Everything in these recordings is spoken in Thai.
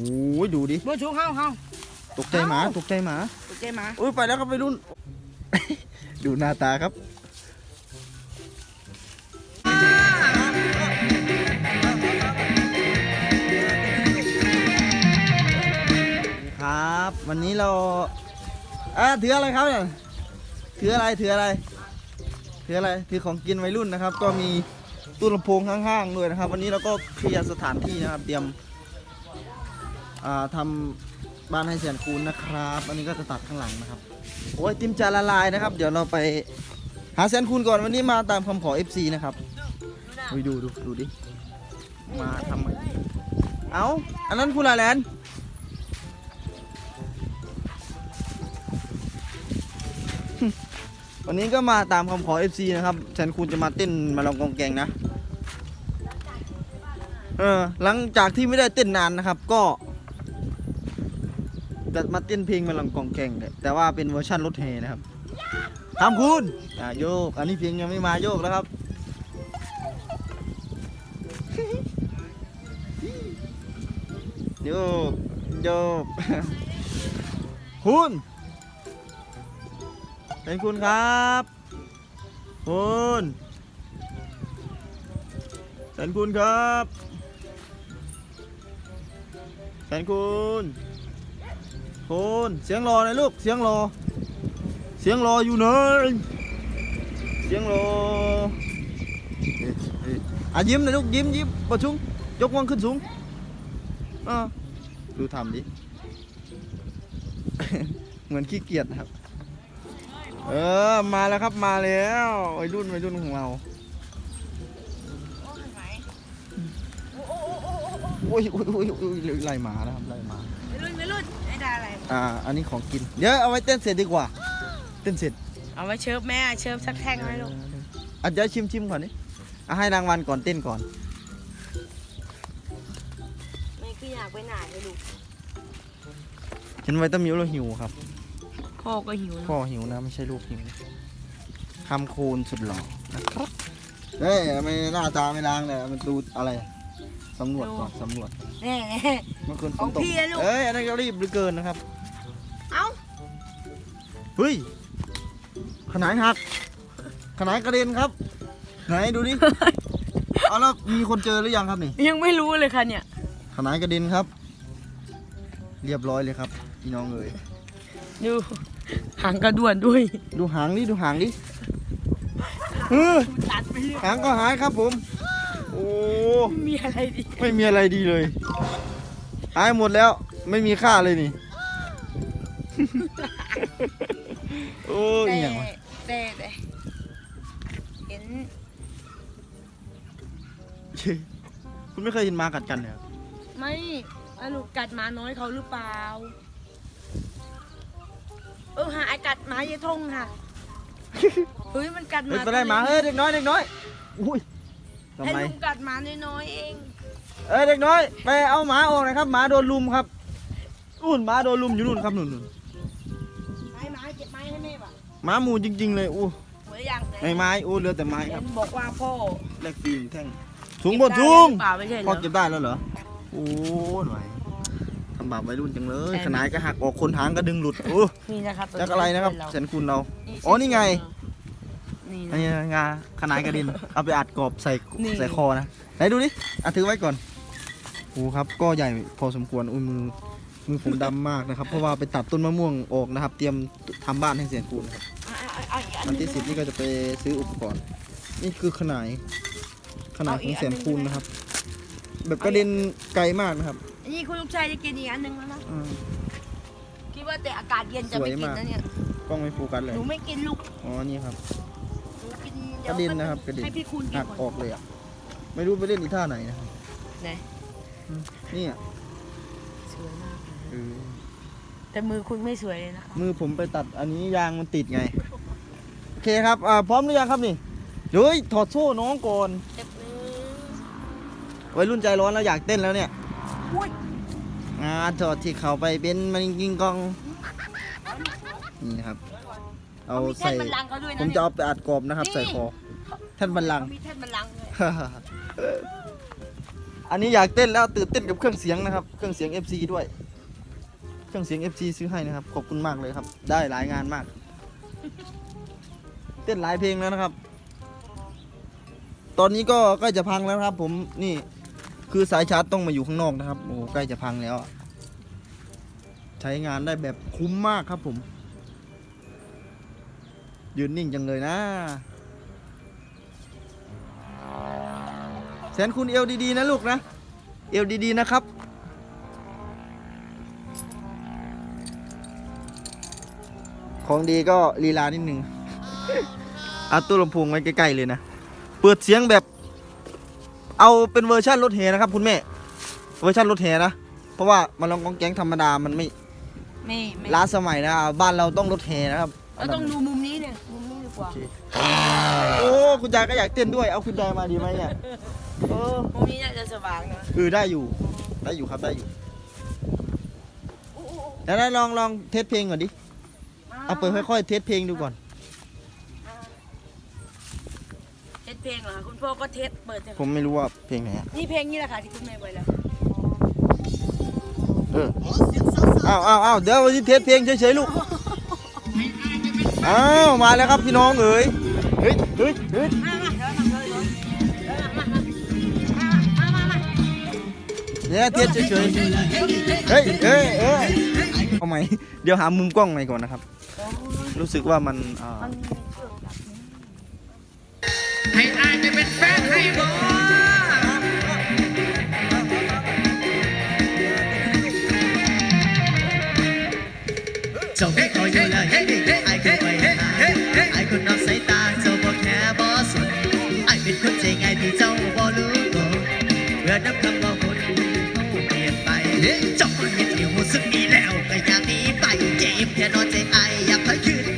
โอ้ยดูดิเมื่อชูเฮาเฮาตกใจหมาเอ้าตกใจหมา โอเคมาอุ้ยไปแล้วครับไปรุ่น ดูหน้าตาครับ ครับ วันนี้เราอะถืออะไรครับเนี่ยถืออะไรถืออะไรถืออะไรถือของกินวัยรุ่นนะครับ ก็มีตู้ลำโพงข้างๆด้วยนะครับ วันนี้เราก็เคลียร์สถานที่นะครับ เตรียม อ่าทำบ้านให้เสียนคูณนะครับ อันนี้ก็จะตัดข้างหลังนะครับ โอ้ยติมจะละลายนะครับ เดี๋ยวเราไปหาแสนคูณก่อนวันนี้มาตามคำขอ FC นะครับไปดูดูดูดิ มาทำไมเอาอันนั้นคุณอะไรแลนวันนี้ก็มาตามคำขอ FC นะครับแสนคูณจะมาเต้นมาลองกองแกงนะ เออ หลังจากที่ไม่ได้เต้นนานนะครับ ก็ จะมาเต้นเพลงมาลองกองแกงเนี่ยแต่ว่าเป็นเวอร์ชันรถแห่นะครับทำคุณอะโยก อันนี้เพลงยังไม่มาโยกแล้วครับโยกโยกคุณเป็นคุณครับคุณแสนคุณครับแสนคุณ คุณเสียงรอหน่อยลูกเสียงรอ เสียงรออยู่เนินเสียงรออะยิ้มหน่อยลูกยิ้มยิ้มประชุงยกวางขึ้นสูงอ่าดูทำดิเหมือนขี้เกียจนะครับ เออมาแล้วครับมาแล้ววัยรุ่นวัยรุ่นของเราโอ้ยโอ้ยโอ้ยโอ้ยไล่หมานะครับไล่หมา อ้ดาอะไร อ่า อันนี้ของกิน เดี๋ยวเอาไว้เต้นเสร็จดีกว่า เต้นเสร็จเอาไว้เชิฟแม่เชิฟสักแท่งไหมลูกอะเดี๋ยวชิมชิมก่อนนี่อะให้รางวัลก่อนเต้นก่อน ไม่คืออยากไปไหนเลยลูกเห็นไวตามิวเราหิวครับ พ่อก็หิวนะพ่อหิวนะไม่ใช่ลูกหิวคำคูณสุดหล่อนะครับเฮ้ยทำไม่หน้าตาไม่ล้างเลยมันดูอะไร สำรวจก่อนสำรวจแน่เมื่อคืนฝของนตกพี่อะลูก เอ้ยอันนั้นก็รีบเหลือเกินนะครับเอ้าเฮ้ยขนายหักขนายกระเด็นครับ ไหนดูดิ เอาแล้วมีคนเจอหรือยังครับนี่ ยังไม่รู้เลยค่ะเนี่ย ขนายกระเด็นครับ เรียบร้อยเลยครับพี่น้องเอ๋ยดูหางกระด่วนด้วย ดูหางดิดูหางดิเออตัดไปเรื่อยหางก็หายครับผมโอ้ มีอะไรดีไม่มีอะไรดีเลยหายหมดแล้วไม่มีค่าเลยนี่ โอ้ยอแต่หย่างวะแต่แต่เห็นคุณไม่เคยเห็นหมากัดกันเลยเหรอไม่ไอ้ลูกกัดหมาน้อยเขาหรือเปล่า เออหาไอ้กัดหมาเยทงค่ะเฮ้ยมันกัดหเฮ้ยมาไปได้หมาเฮ้ยเด็กน้อยเด็กน้อยอุ้ย ทำไอ้ไม ลุงกัดหมาน้อยๆเองเอ้ยเด็กน้อยไปเอาหมาออกหนะครับหมาโดนลุมครับนู่นหมาโดนลุมอยู่นู่นครับนู่นนู่นไม้ไม้เก็บไม้ให้แม่ป่ะหมาหมูจริง ๆ เลยอู้เหมือนอย่างไม่ไม้อู้เหลือแต่ไม้คเห็รับนบอกว่าพ่อแลกฟิล์มแท่งสูงบนสูงเก็บได้หรือเปล่าไม่ใช่เหรพออ เก็บได้แล้วเหรอโอ้หน่อยทำบาปวัยรุ่นจังเลยใช่ขนายก็หักออกคนหางก็ดึงหลุดโอ้นี่นะครับจักอะไรนะครับแสนคุณเรานี่อ๋อนี่ไง นี่อันนี้งาขนายกระดิน เอาไปอัดกรอบใส่นี่ ใส่คอนะไหนดูดิอะถือไว้ก่อนโอ้ครับก็ใหญ่พอสมควรอุ้ยมือมือผมดำมากนะครับ เพราะว่าไปตัดต้นมะม่วงออกนะครับ เตรียมทำบ้านให้เสียนคูนะครับอะอะอะอีกอันวันที่หสิบนี่ก็จะไปซื้ออุปกรณ์ นี่คือขนายขนายของเสียนคูณนะครับ แบบกระเด็นไกลมากนะครับอันนี้คุณลูกชายจะกินอีกอันหนึ่งแล้วนะ อืม คิดว่าแต่อากาศเย็นจะไม่สวยกินมาก นะเนี่ย กล้องไม่โฟกัสเลหยนูไม่กินลูก อ๋อนี่ครับหนูกินก ระเด็นนะครับกระเด็นให้พี่คุณกินหักก่อนออกเลยอะไม่รู้ไปเล่นอีท่าไหนนะครับไหนนี่อะสวยมากเลยเออแต่มือคุณไม่สวยเลยนะคะมือผมไปตัดอันนี้ยางมันติดไงโอเคครับอ่าพร้อมหรือยังครับนี่เดี๋ยวเฮ้ยถอดโซ่น้องก่อนเจ็บมือวัยรุ่นใจร้อนแล้วอยากเต้นแล้วเนี่ยอุ้ยอ่าถอดที่เขาไปเป็นมันกิงกองนี่นะครับ เอามีแท่ใส่นบันลังก์เขาด้วยนะผมจะเอาไปอัดกรอบนะครับ ใส่คอท่านบัลลังก์มีแท่นบันลังก์ด้วยอันนี้อยากเต้นแล้วตื่นเต้นกับเครื่องเสียงนะครับ เครื่องเสียง FC ด้วย เครื่องเสียง FC ซื้อให้นะครับ ขอบคุณมากเลยครับ ได้หลายงานมาก เต้นหลายเพลงแล้วนะครับ ตอนนี้ก็ใกล้จะพังแล้วนะครับ ผมนี่คือสายชาร์จต้องมาอยู่ข้างนอกนะครับโอ้โหใกล้จะพังแล้วอะใช้งานได้แบบคุ้มมากครับผม ยืนนิ่งจังเลยนะแสนคุณเอวดีๆนะลูกนะ เอวดีๆนะครับ ของดีก็ลีลานิดนึงเอาตู้ลำโพงไว้ใกล้ๆเลยนะ เปิดเสียงแบบ เอาเป็นเวอร์ชันรถแห่นะครับคุณแม่ เวอร์ชันรถแห่นะ เพราะว่ามาลองกองแก๊งธรรมดามันไม่ไม่ ไม่ ล้าสมัยนะ บ้านเราต้องรถแห่นะครับ เราต้องดูมุมนี้เนี่ย มุมนี้ดีกว่า โอ้คุณยายก็อยากเต้นด้วย เอาคุณยายมาดีไหมเนี่ยเออมุมนี้น่าจะสว่างนะเออได้อยู่ ได้อยู่ครับได้อยู่แล้วลองลองเทสเพลงก่อนดิ เอาเปิดค่อยๆเทสเพลงดูก่อน เทสเพลงเหรอคะคุณพ่อก็เทสเปิดเถอะผมไม่รู้ว่าเพลงไหนอะนี่เพลงนี้แหละค่ะที่คุณแม่ไว้แล้ว เอออ้าวอ้าวอ้าวเดี๋ยววันนี้เทสเพลงเฉยๆลูก อ้าวมาแล้วครับพี่น้องเอ๋ยเฮ้ยเฮ้ยเฮ้ยเดี๋ยวเลยเลยเดี๋ยวมามามามามาเนี่ยเทสเฉยๆเฮ้ยเฮ้ยเฮ้ยเอาไหมเดี๋ยวหามุมกล้องใหม่ก่อนนะครับ รู้สึกว่ามันอ่ามันมีเคองจับนี้ให้อายไปเป็นแฟนให้บ่เจ้าไม่ขออยู่แล้วเฮ้ยเฮ้ย อนับคำว่าคนเขาเปลี่ยนไปเจ้าคนเห็นที่หูสึกนี้แล้วก็อยากหนีไปเจ็บแค่นอนใจไอ้อยากให้คืน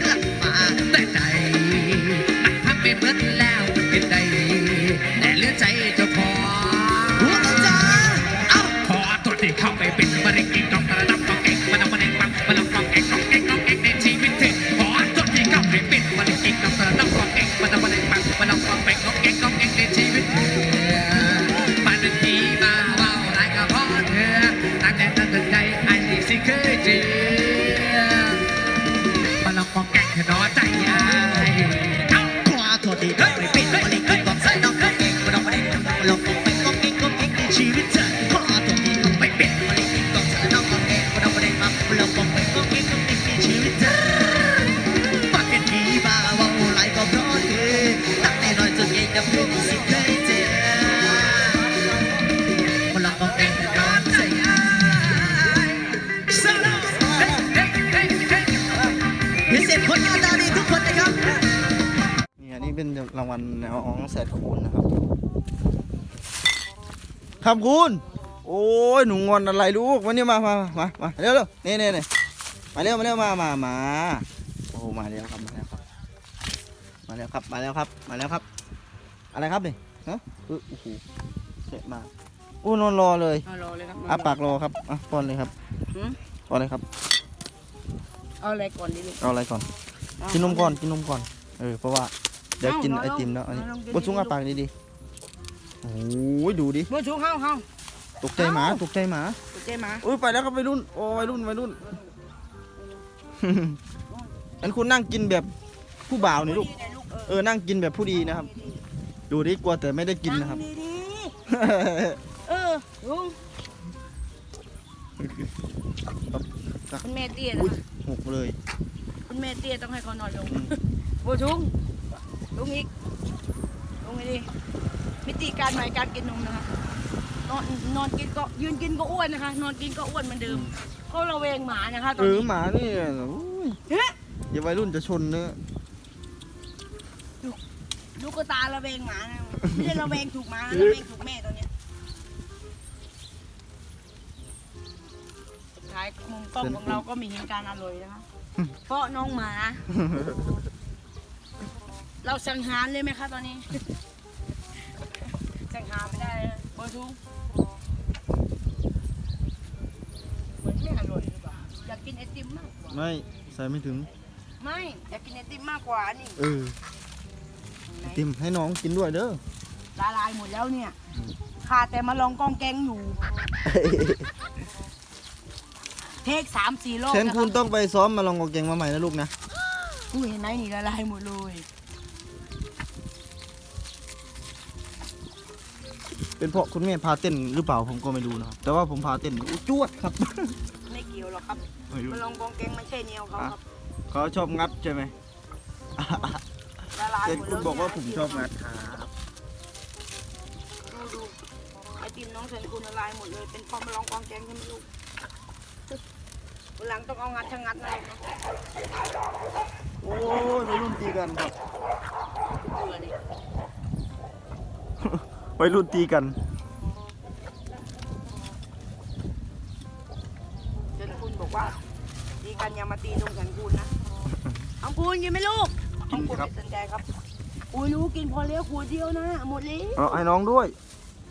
นี่อันนี้เป็นรางวัลน้องแสนคูณนะครับครับคุณ โอ้ยหนูงอนอะไรลูกวันนี้มามามามาเร็วเร็วนี่นี่นี่มาเร็วมาเร็วมามามาโอ้มาแล้วครับมาแล้วครับ มาแล้วครับมาแล้วครับมาแล้วครับ อะไรครับนี่ฮะเออโอ้โหเสร็จมาโอ้นอนรอเลยเอารอเลยครับอะปากรอครับอะป้อนเลยครับหืมป้อนเลยครับ เอาอะไรก่อนดีลูกเอาอะไรก่อนเอากินนมก่อนกินนมก่อน เออเพราะว่า เดี๋ยวเอากินเอาไอติมแล้วอันนี้เอาลองกินบนซุ้งดูอาปากดีๆโอ้ยดูดิมือชูเฮาเฮาตกใจหมาเอาตกใจหมาตัวเจมาอุ้ยไปแล้วครับวัยรุ่นโอ้วัยรุ่นวัยรุ่นอันคุณนั่งกินแบบผู้บ่าวนี่ลูกนี่ไงลูกเออเออนั่งกินแบบผู้ดีนะครับ ดูดิกลัวแต่ไม่ได้กินนะครับงดีๆเออลุงคุณแม่เตี้ยนะอุ้ยคะหกเลย คุณแม่เตี้ยต้องให้เขานอนลงอืมโบชุง ลุงอีกลุงไอ้ดิมิติการใหม่การกินนมนะคะนอนนอนกินก็ยืนกินก็อ้วนนะคะ นอนกินก็อ้วนเหมือนเดิมเขาระแวงหมานะคะตอเอนอนี้หมานี่อุ้ยเฮ้ยอย่าวัยรุ่นจะชนเนื้อะลูกกระตาระแวงหมานะไม่ได้ระแวงถูกหมานะระแวงถูกแม่ตอนเนี้ยสุดท้ายมุมกล้องของเราก็มีเห็นการอร่อยนะคะเพราะน้องหมา เราสังหารเลยไหมคะตอนนี้ สังหารไม่ได้เลยโบชูเหมือนไม่อร่อยหรือเปล่าอยากกินไอติมมากกว่า ไม่ใส่ไม่ถึง ไม่อยากกินไอติมมากกว่านี่เออไหนติมให้น้องกินด้วยเด้อละลายหมดแล้วเนี่ยอืมคขาดแต่มาลองกองแกงอยู่ เทคสามสี่รอบเช่นนะคคุรัณบต้องไปซ้อมมาลองกองเกงมาใหม่นะลูกนะ กูเห็นไหมนี่ละลายหมดเลย เป็นเพราะคุณแม่พาเต้นหรือเปล่าผมก็ไม่รู้นะครับ แต่ว่าผมพาเต้นอู้จวดครับ ไม่เกี่ยวหรอกครับไม่รู้ มาลองกองแกงไม่ใช่แนวเขาครับเขาชอบงัดใช่ไหมละลายเช่นหมดคุณเลยบอกว่าผมชอบงัดครับดูดูไอติมน้องเซนคุณละลายหมดเลย เป็นเพอมาลองกองแกงใช่ไหมลูกวันหลังต้องเอางัดชะงัดนะลูกนะโอ้ยวัยรุ่นตีกันครับเบื่อดิ วัยรุ่นตีกันเซนคุณบอกว่าตีกันอย่ามาตีตรงเซนคุณนะน้องคุณกินไหมลูกกินน้องคุณครับไม่สนใจครับอุ้ยรู้กินพอแล้วขวดเดียวนะหมดเลยเอาให้น้องด้วย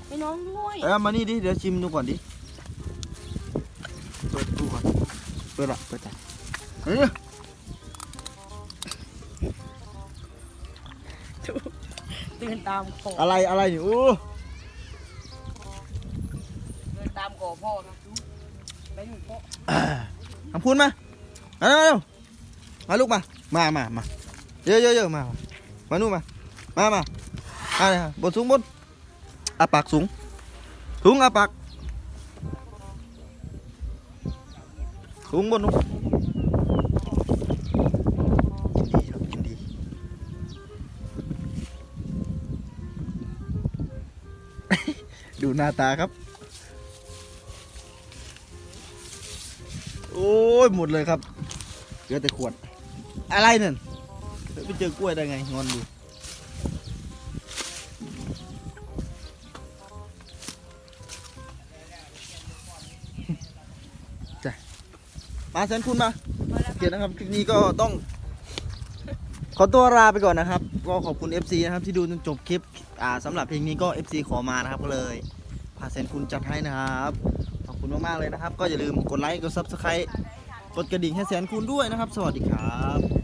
ให้น้องด้วยเอ้ยมานี่ดิ เดี๋ยวชิมดูก่อนดิ เปิดดูก่อน เปิดละเปิดใจเอ้ย ตื่นตามขออะไรอะไรนี่โอ้เดินตามขอพ่อครับดูไปหนูพ่อทำพูนมามาเร็วเร็วมาลูกมา มามามาเยอะเยอะเยอะมา มานู่นมา มามามาเลยครับบนสูงบนอาปากสูง สูงอาปากสูงบนนู้นกิน ดูหน้าตาครับ โอ้ยหมดเลยครับเหลือแต่ขวด อะไรนั่นไปเจอกล้วยได้ไงงอนอยู่จ้ะมาแสนคุณมาโอเคนะครับคลิปนี้ก็ต้อง ขอตัวลาไปก่อนนะครับ ก็ขอบคุณ FC นะครับที่ดูจนจบคลิป อ่าสำหรับเพลงนี้ก็ FC ขอมานะครับก็เลยพาเซนคุณจัดให้นะครับขอบคุณมากๆเลยนะครับ ก็อย่าลืมกดไลค์กด Subscribe กดกระดิ่งให้แสนคุณด้วยนะครับ สวัสดีครับ